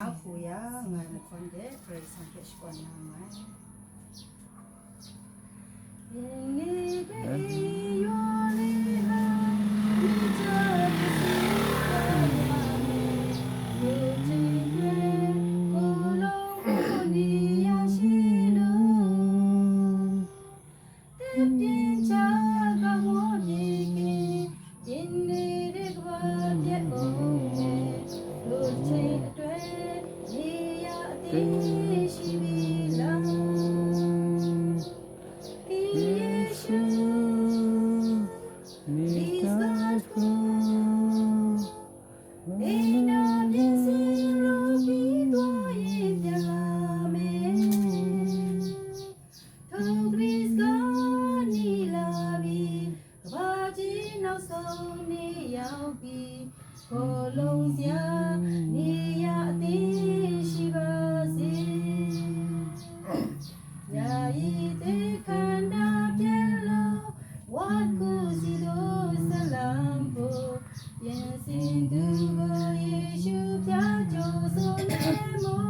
Ah, kuya, nga mo konde, praise Colombia, ni ညာဤတေခန္ဓာပြေလောဝါကုစီလိုဆလမ်ဖို့ယင်စင်သူကိုယေရှုပြကြိုးစုံနေမော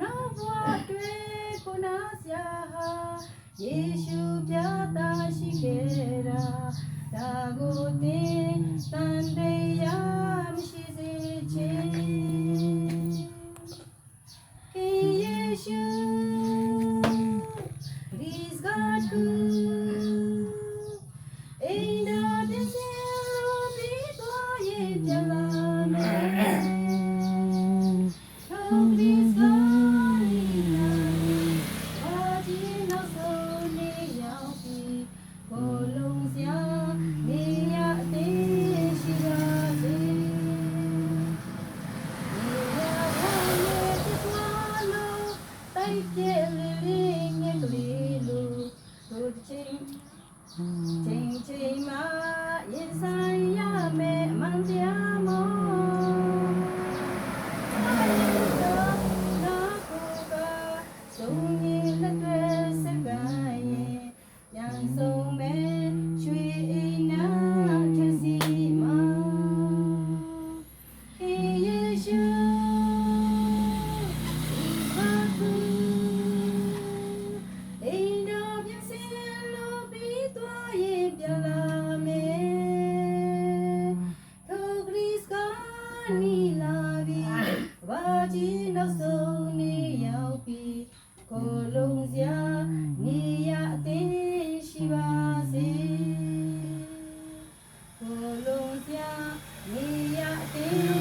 နောက်ဘဝတွေကိုနာစရာဟာယေရှုပြတာရှိခဲ့တာဒါကိုသင်တန်တဲ့ Colombiano. Yeah.